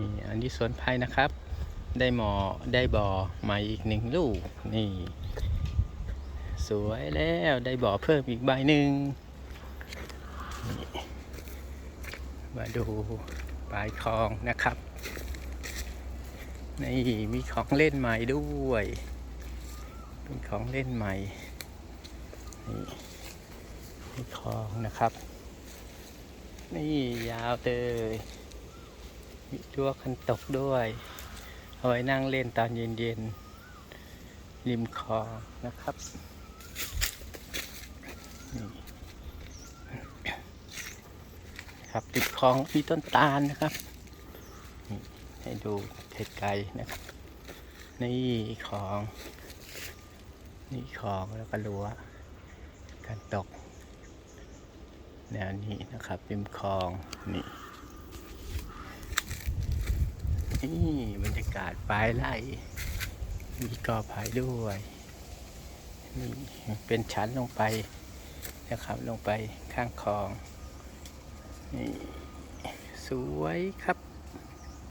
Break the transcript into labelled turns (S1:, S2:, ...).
S1: นี่อันนี้สวนไผ่นะครับ ได้หมอได้บ่อม่อีกหนึ่งลูกนี่ สวยแล้วได้บ่อเพิ่มอีกใบหนึ่งมาดูปลายคลองนะครับนี่มีของเล่นใหม่ด้วย เป็นของเล่นใหม่นี่มีคลองนะครับ นี่ยาวเลย มีตัวคันตกด้วย เอาไว้นั่งเล่นตอนเย็นๆ ริมคลองนะครับนี่ครับติดคลองมีต้นตาลนะครับ ให้ดูไกลๆนะครับ นี่คลอง นี่คลองแล้วก็รั้วกันตกแนวนี้นะครับริมคลองนี่ นี่บรรยากาศปลายไร่มีกอไผ่ด้วยนี่เป็นชั้นลงไปนะครับลงไปข้างคลองนี่สวยครับ